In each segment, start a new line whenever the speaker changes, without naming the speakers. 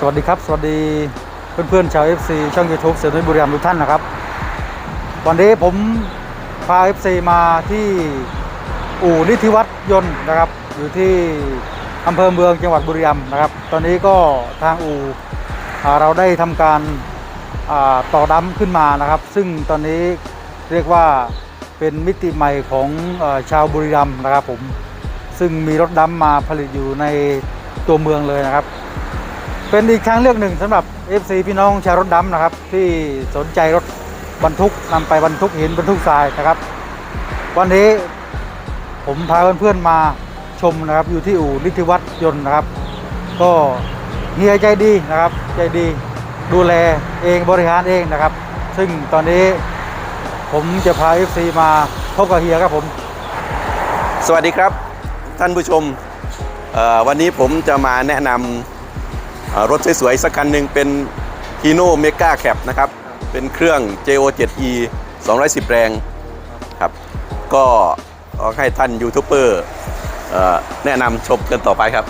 สวัสดีครับ สวัสดีเพื่อนๆชาว FC ช่อง YouTube เสือนุ้ยบุรีรัมย์ทุกท่านนะครับ วันนี้ผมพา FC มาที่อู่นิธิวัฒน์ยนต์นะครับ อยู่ที่อำเภอเมืองจังหวัดบุรีรัมย์นะครับ ตอนนี้ก็ทางอู่เราได้ทำการต่อดั้มขึ้นมานะครับ ซึ่งตอนนี้เรียกว่าเป็นมิติใหม่ของอชาวบุรีรัมย์นะครับผมซึ่งมีรถดั้มมาผลิตอยู่ในตัวเมืองเลยนะครับ เป็นอีกทางเลือกหนึ่งสำหรับ FC พี่น้องชาวรถดำนะครับ ที่สนใจรถบรรทุกนำไปบรรทุกหินบรรทุกทรายนะครับ วันนี้ผมพาเพื่อนๆมาชมนะครับ อยู่ที่อู่นิติวัฒน์ยนต์นะครับ ก็เฮียใจดีนะครับ ใจดีดูแลเองบริหารเองนะครับ ซึ่งตอนนี้ผมจะพา FC มาพบกับเฮียครับผม
สวัสดีครับ ท่านผู้ชมวันนี้ผมจะมาแนะนำ รถสวยๆสักคันหนึ่งเป็น Hino Mega Cap นะครับ เป็นเครื่อง JO7E 210 แรงครับ ก็เอาให้ท่านยูทูบเบอร์เอ่อแนะนำชมกันต่อไปครับ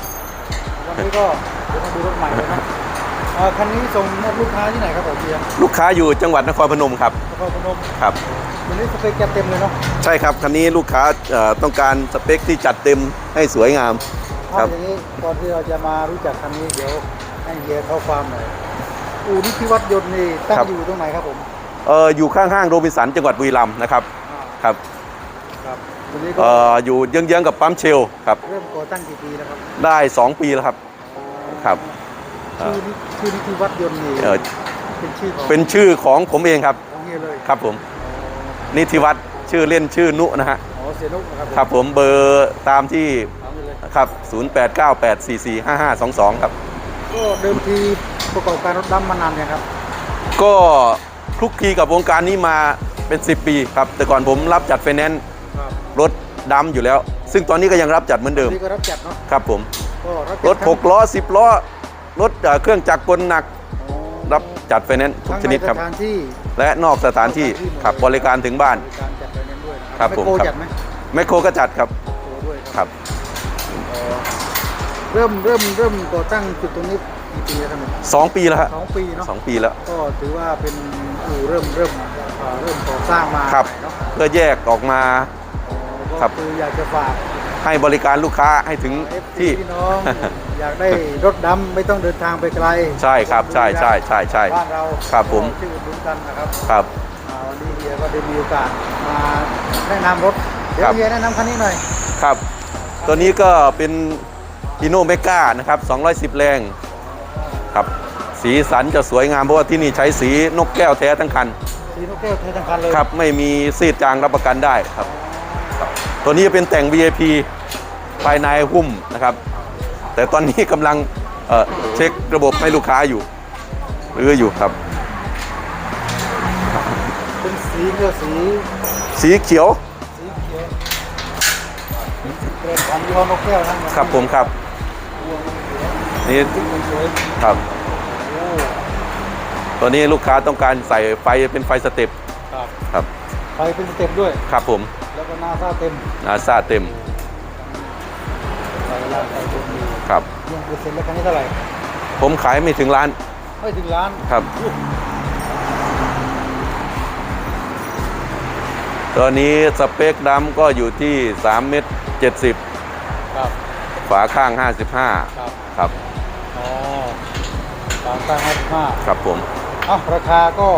วันนี้ก็เดี๋ยวมาดูรถใหม่เลยนะเอ่อคันนี้ส่งมอบลูกค้าที่ไหนครับผมเฮีย
ลูกค้าอยู่จังหวัดนครพนมครับ
นครพนม
ครับ
วันนี้สเปคแกเต็มเลยเนาะ
ใช่ครับคันนี้ลูกค้าเอ่อต้องการสเปคที่จัดเต็มให้สวยงามค
ค
รั
รับบอย่างนี้ก่อนที่เราจะมารู้จักคันนี้เดี๋ยว ให้เฮียเข้าความหน่อยอู่นิธิวัฒน์ยนต์นี่ตั้ง
ครับ
อยู่ตรงไหนครับผม
เอ่ออยู่ข้างห้างโรบินสันจังหวัดบุรีรัมย์นะครับ
อ่า
ครับ
ครับวันนี้ก็
เอ่ออยู่เยื้องๆกับปั๊มเชลครับ
เริ่มก่อตั้งกี่ปีแล้วครับ
ได้ 2 ปีแล้วครับครับ
ชื่อนิชื่อนิธิวัฒน์ยนต์นี่
เอ่อ
เป็นชื่อของ
เป็นชื่อของผมเองครับ
ของเฮียเลย
ครับผมนิติวัฒน์ชื่อเล่นชื่อนุนะฮะ
อ๋อเสียนุกนะครับผม
ครับผมเบอร์ตามที่
เอาไปเลย
ครับ 0898445522 ครับ
ก็เดิมทีประกอบการรถดำมานานเนี่ยครับ
ก็คลุกคลีกับวงการนี้มาเป็น 10 ปีครับ แต่ก่อนผมรับจัดไฟแนนซ์
ครับ
รถดำอยู่แล้ว ซึ่งตอนนี้ก็ยังรับจัดเหมือนเดิม
นี่ก็รับจัดเนาะ
ครับผม
ก็รับจัด
รถ
ทั้ง
6 ล้อ 10 ล้อ รถเอ่อเครื่องจักรกลหนัก
อ๋อ
รับจัดไฟแนนซ์ทุกชนิดครับ
ทั้งในสถานที่
และนอกสถานที่ขับบริการถึงบ้าน
บริการจัดไฟแนนซ์ด้วยนะ
ค
ค
รั
รั
บบผม
โก
ครับ
จัดไหม
แมคโครก็จัดครับ
โกด้วย
ครับ
เอ่อ เริ่มเริ่มเริ่มก่อตั้งจุดตรงนี้กี่ปีแล้วครับเนี่ย
สองปีแล้วฮะ
สองปีเนาะ
สองปีแล้ว
ก็ถือว่าเป็นอู่เริ่มเริ่มเอ่อเริ่มก่อสร้างมา
ครับ
ใหม่เนาะ
เพื่อแยกออกมา
อ๋อก็
ครับ
คืออยากจะฝาก
ให้บริการลูกค้าให้ถึง
เอฟซี
ที่
พี่น้อง อยากได้รถดำไม่ต้องเดินทางไปไกล
ใช่ครับใช่ใช่ใช่ใช่
บ้านเรา
ครับผม
ก็ชื่อดุนกันนะครับ
ครับ
อ่าวันนี้เฮียก็ได้มีโอกาสมาแนะนำรถเดี๋ย
ครั
ว
บ
เฮียแนะนำคันนี้หน่อย
ครับ ตัวนี้ก็เป็น อิโนเมกานะครับ 210 แรงครับสีสันจะสวยงามเพราะว่าที่นี่ใช้สีนกแก้วแท้ทั้งคัน
สีนกแก้วเททั้งคันเลย
ครับไม่มีซีดจางรับประกันได้ครับ ตัวนี้จะเป็นแต่ง VIP ภายในหุ้มนะครับ แต่ตอนนี้กำลังเอ่อเช็คระบบให้ลูกค้าอยู่หรืออยู่ครับ
เป็นสีเนื้อสี
สีเขียว
สีเขียวเป็นของยี่ห้อนกแก้วทั้งหมด
ครับผมครับ นี่
ซึ่งมันสวย
ครับ
โอ้
ตัวนี้ลูกค้าต้องการใส่ไฟเป็นไฟสเต็ป
ครับ
ครับ
ไฟเป็นสเต็ปด้วย
ครับผม
แล้วก็หน้าซาเต็ม
นาซาเต็ม
ไฟลานไฟเต็มดี
ครับ
เรื่องเปอร์เซ็นต์แล้วคันนี้เท่าไหร่
ผมขายไม่ถึงล้าน
ไม่ถึงล้าน
ครับ ตัวนี้สเปคดำก็อยู่ที่3เมตร70
ครับ
ฝาข้าง 55
ครับ
ครับ
อ๋อ สามตั้งห้าสิบห้า
ครับผม
เอ้าราคาก็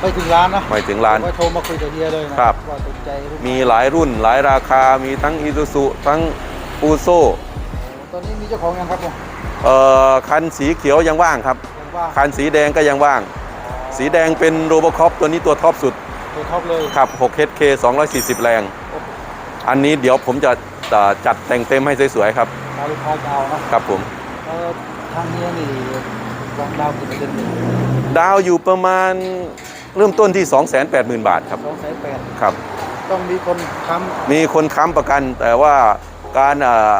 ไม่ถึงล้านนะ
ไม่ถึงล้าน
ก็โทรมาคุยกับเฮียเลยนะครับว่าสนใจรุ่นไหน
มีหลายรุ่นหลายราคามีทั้งอีซูซุทั้งปูโซ
ตอนนี้มีเจ้าของยังครับผม
เอ่อคันสีเขียวยังว่างครับ
ยังว่าง
คันสีแดงก็ยังว่าง สีแดงเป็นโรบอคอปตัวนี้ตัวท็อปสุด
ตัวท็อปเลย
ครับ 6HK 240 แรง อันนี้เดี๋ยวผมจะเอ่อจัดแต่งเต็มให้สวยๆครับ
ดาวลูกค้าจะเอานะครับ
ผม
เออทางเนี้ยนี่ วางดาวกี่เปอร์เซ็นต์
ดาวอยู่ประมาณเริ่มต้นที่ 280,000 บาทครับ
สองแสนแปด
ครับ
ต้องมีคนค้
มีคนค้ำประกันแต่ว่าการเอ่อ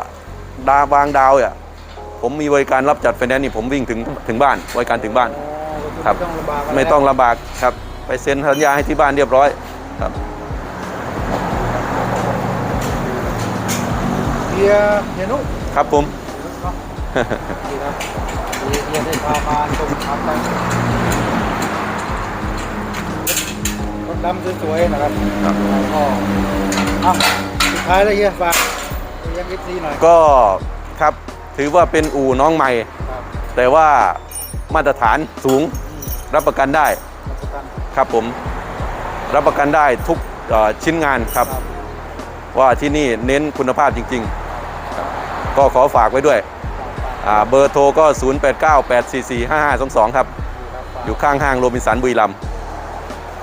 ดาวางดาวเนี่ยผมมีบริการรับจัดไฟแนนซ์นี่ผมวิ่งถึงถึงบ้านบริการถึงบ้านำ
อ๋อก็คือ
ครับ
ไม่ต้องลำบากะร
ไม่ต้องลำบากครับ ไปเซ็นสัญญาให้ที่บ้านเรียบร้อยครับ
เฮียเฮียนุ
ครับผม
เนาะดีครับดี เรียนได้พามาชมครับไปรถดำสวยๆนะครับ
ครับ
แล้วก็อะสุดท้ายแล้วเฮียฝากยังเอฟซีหน่อย
ก็ครับถือว่าเป็นอู่น้องใหม่
ครับ
แต่ว่ามาตรฐานสูงรับประกันได้
ขอบคุณครับ
ครับผม รับประกันได้ทุกเอ่อชิ้นงานครับ
ครับ
ว่าที่นี่เน้นคุณภาพจริงๆครับก็ขอฝากไว้ด้วยอ่า เบอร์โทรก็ 0898445522 ครับ อยู่ข้างห้างโรบินสันบุรีรัมย์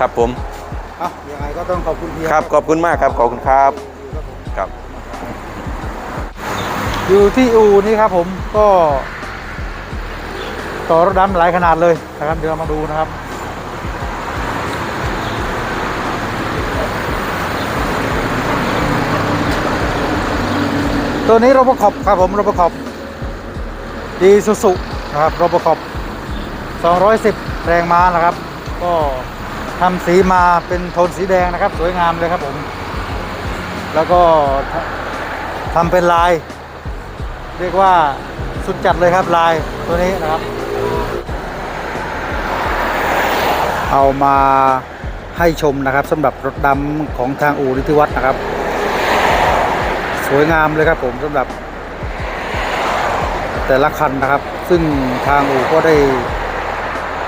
ครับผม
อะยังไงก็ต้องขอบคุณเฮีย
ครับขอบคุณมากครับขอบคุณครับครับ
อยู่ที่อู่นี่ครับผมก็ต่อรถดำหลายขนาดเลยนะครับเดี๋ยวมาดูนะครับตัวนี้โรบคอปครับผมโรบคอป ดีสุสุนะครับโรบคอป210 แรงม้านะครับ ก็ทำสีมาเป็นโทนสีแดงนะครับ สวยงามเลยครับผม แล้วก็ทำเป็นลาย เรียกว่าสุดจัดเลยครับลายตัวนี้นะครับ เอามาให้ชมนะครับสำหรับรถดำของทางอู่นิติวัฒน์นะครับ สวยงามเลยครับผมสำหรับ แต่ละคันนะครับ ซึ่งทางอู่ก็ได้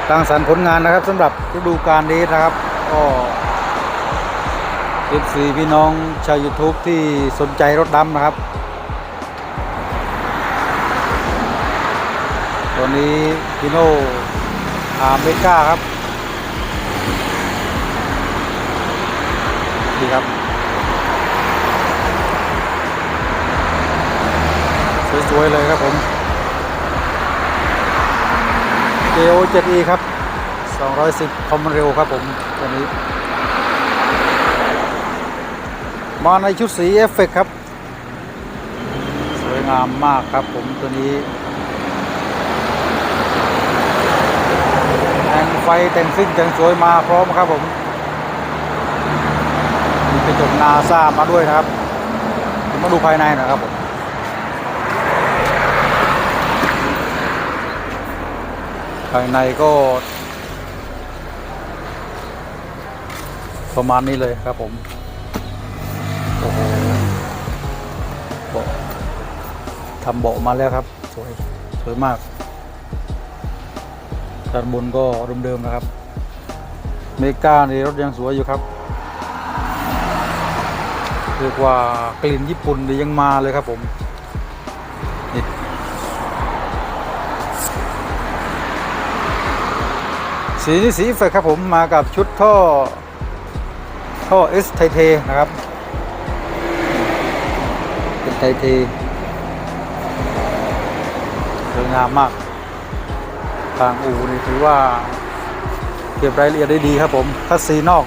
สร้างสรรค์ผลงานนะครับสำหรับฤดูกาลนี้นะครับก็ FC พี่น้องชาว YouTube ที่สนใจรถดำนะครับตัวนี้พิโน่อาเมกาครับดีครับ สวย ๆ เลยครับผม JO 7E ครับ 210คอมเร็วครับผม ตัวนี้ มาในชุดสีเอฟเฟกต์ครับ สวยงามมากครับผมตัวนี้แต่งไฟแต่งซิ่งแต่งสวยมาพร้อมครับผม มีกระจกนาซามาด้วยนะครับ มาดูภายในนะครับผม ภายในก็ ประมาณนี้เลยครับผม โอ้โหเบาทำเบาะมาแล้วครับ สวย สวยมากด้านบนก็เดิมๆนะครับ เมกาในรถยังสวยอยู่ครับเรียกว่ากลิ่นญี่ปุ่นยังมาเลยครับผม สีนี่สีเฟกครับผมมากับชุดท่อ ท่อเอสไทเทนะครับ เป็นไทเทสวยงามมาก ทางอูนี่ถือว่า เก็บรายละเอียดได้ดีครับผมคัสซีนอก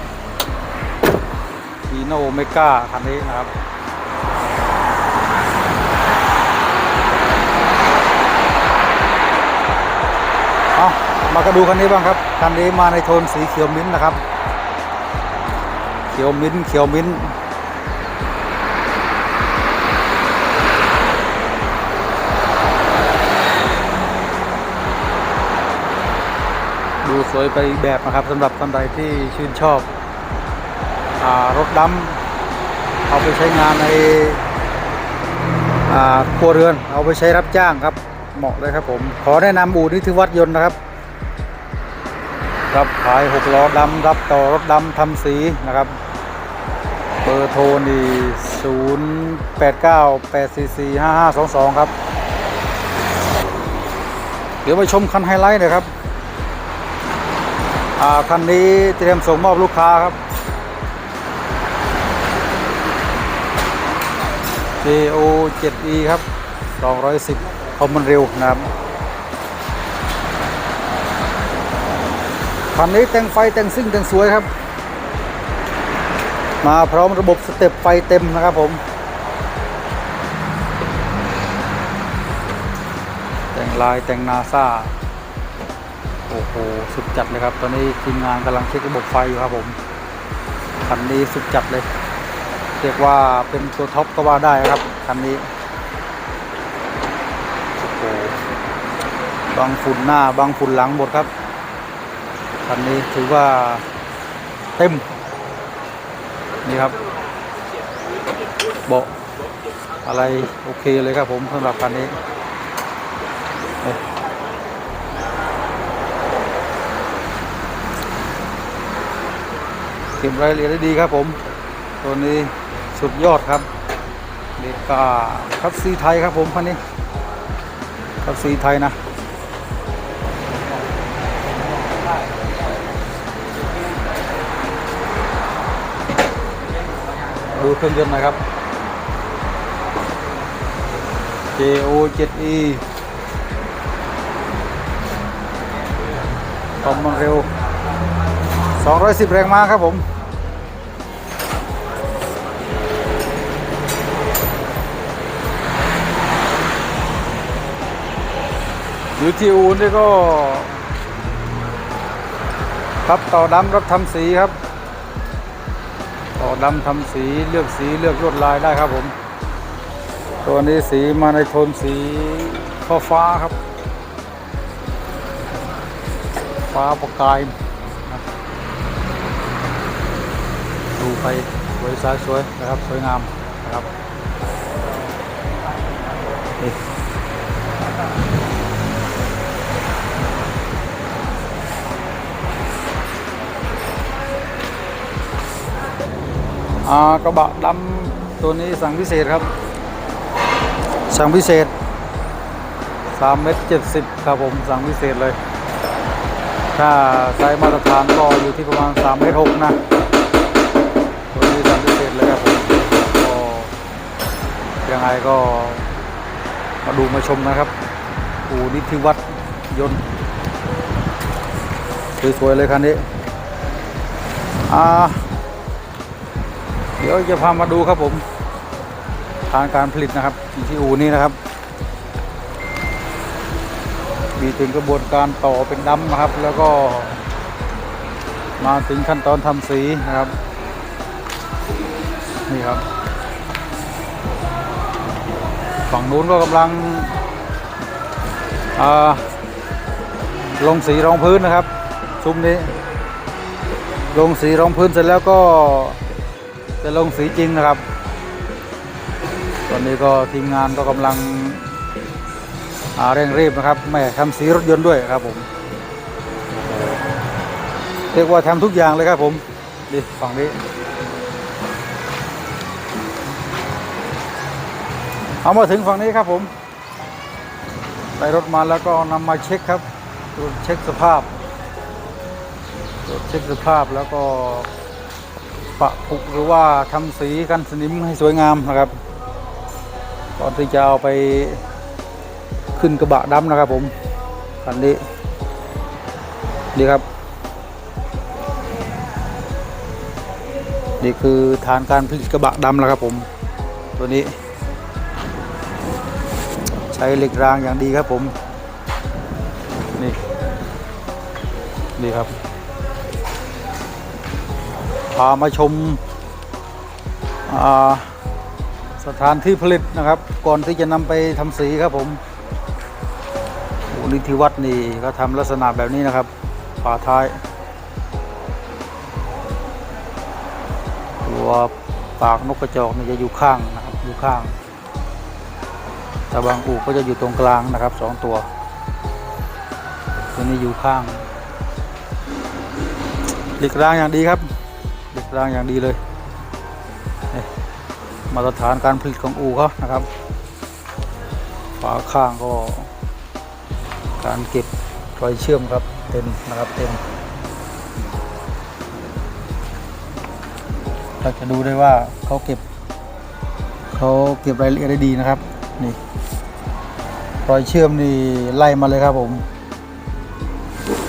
ฟีโนเมกาคันนี้นะครับ มาก็ดูคันนี้บ้างครับ คันนี้มาในโทนสีเขียวมิ้นท์นะครับ เขียวมิ้นท์เขียวมิ้นท์ดูสวยไปแบบนะครับสำหรับท่านใดที่ชื่นชอบอรถดำเอาไปใช้งานในครัวเรือน เอาไปใช้รับจ้างครับ เหมาะเลยครับผม ขอแนะนำอู่นิติวัฒน์ยนต์นะครับ รับขายหกล้อดำรับต่อรถดำทำสีนะครับ เบอร์โทรนี่0 8 9 8 4 4 5 5 2 2 ครับ เดี๋ยวไปชมคันไฮไลท์หน่อยครับคันนี้เตรียมส่งมอบลูกค้าครับ JO 7E ครับ 210 คอมมันเร็วนะครับ คันนี้แต่งไฟแต่งซิ่งแต่งสวยครับ มาพร้อมระบบสเต็ปไฟเต็มนะครับผม แต่งลายแต่งนาซาโอ้โห สุดจัดเลยครับ ตอนนี้ทีมงานกำลังเช็คระบบไฟอยู่ครับผมคันนี้สุดจัดเลย เรียกว่าเป็นตัวท็อปก็ว่าได้ครับคันนี้โอ้โหบางฝุ่นหน้าบางฝุ่นหลังหมดครับ คันนี้ถือว่าเต็ม นี่ครับเบาะอะไรโอเคเลยครับผมสำหรับคันนี้เก็บรายละเอียดได้ดีครับผม ตัวนี้สุดยอดครับเด็กกาคับซีไทยครับผมคันนี้คับซีไทยนะ ดูเครื่องยนต์นะครับ JO 7E ความมันเร็ว 210 แรงม้าครับผมอยู่ที่อูนี่ก็ ครับต่อดำรับทำสีครับ ต่อดำทำสีเลือกสีเลือกลวดลายได้ครับผม ตัวนี้สีมาในโทนสีฟ้าฟ้าครับ ฟ้าประกายดูไปสวยสายสวยนะครับ สวยงามนะครับ อ่ากระบะดำตัวนี้สั่งพิเศษครับ สั่งพิเศษ3เมตร70ครับผมสั่งพิเศษเลย ถ้าไซส์มาตรฐานก็อยู่ที่ประมาณ3เมตร6นะตัวนี้สั่งพิเศษเลยครับผมก็ยังไงก็มาดูมาชมนะครับอูนิธิวัฒน์ยนต์สวยๆเลยคันนี้อ่า ดี๋ยวจะพามาดูครับผม ทางการผลิตนะครับที่อูนี่นะครับ มีถึงกระบวนการต่อเป็นดำนะครับ แล้วก็มาถึงขั้นตอนทำสีนะครับ นี่ครับ ฝั่งนู้นก็กำลังลงสีรองพื้นนะครับ ซุ้มนี้ ลงสีรองพื้นเสร็จแล้วก็ จะลงสีจริงนะครับ ตอนนี้ก็ทีมงานก็กำลังเร่งรีบนะครับแม่ทำสีรถยนต์ด้วยครับผมเรียกว่าทำทุกอย่างเลยครับผมดิฝั่งนี้เอามาถึงฝั่งนี้ครับผมได้รถมาแล้วก็นำมาเช็คครับตรวจเช็คสภาพตรวจเช็คสภาพแล้วก็ ปะผุหรือว่าทำสีกันสนิมให้สวยงามนะครับก่อนที่จะเอาไปขึ้นกระบะดำนะครับผมคันนี้นี่ครับ นี่คือฐานการผลิตกระบะดำแล้วครับผม ตัวนี้ ใช้เหล็กรางอย่างดีครับผม นี่ นี่ครับ พามาชมาสถานที่ผลิตนะครับ ก่อนที่จะนำไปทำสีครับผมอูนิธิวัฒน์นี่ก็ทำลักษณะแบบนี้นะครับฝาท้าย ตัวปากนกกระจอกนี่จะอยู่ข้างนะครับ อยู่ข้าง แต่บางอู่ก็จะอยู่ตรงกลางนะครับสองตัวตัวนี้อยู่ข้างหล็กรางอย่างดีครับ ล็กรางอย่างดีเลยมาตรฐานการผลิตของอูเขานะครับฝาข้างก็ การเก็บรอยเชื่อมครับเต็มนะครับเต็มเราจะดูได้ว่าเขาเก็บเขาเก็บรายละเอียดได้ดีนะครับนี่รอยเชื่อมนี่ไล่มาเลยครับผม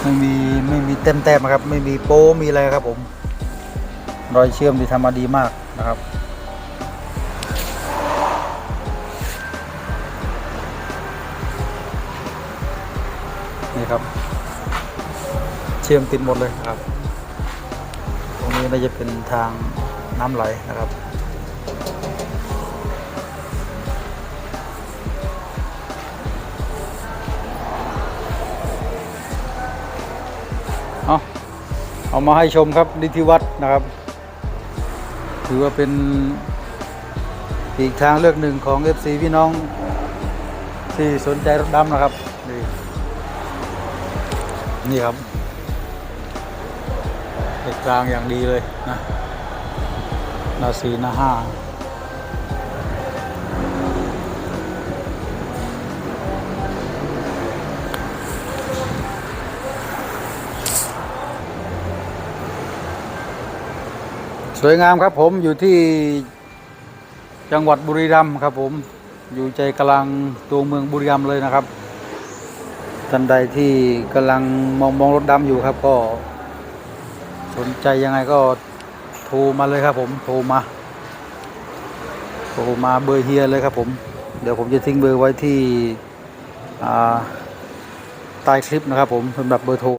ไม่มีไม่มีเต็มแต้มนะครับ ไม่มีโป้มีอะไรครับผม รอยเชื่อมที่ทำมาดีมากนะครับนี่ครับ เชื่อมติดหมดเลยครับ ตรงนี้น่าจะเป็นทางน้ำไหลนะครับเอาเอามาให้ชมครับนิติวัฒน์นะครับ ถือว่าเป็นอีกทางเลือกหนึ่งของ FC พี่น้องที่สนใจรถดำนะครับ นี่นี่ครับเอกกลางอย่างดีเลยนะนาสีนาห้า สวยงามครับผมอยู่ที่จังหวัดบุรีรัมย์ครับผมอยู่ใจกลางตัวเมืองบุรีรัมย์เลยนะครับท่านใดที่กำลังมองมองรถดำอยู่ครับ ก็ สนใจยังไงก็โทรมาเลยครับผมโทรมาโทรมาเบอร์เฮียเลยครับผม เดี๋ยวผมจะทิ้งเบอร์ไว้ที่ใต้คลิปนะครับผมสำหรับเบอร์โทร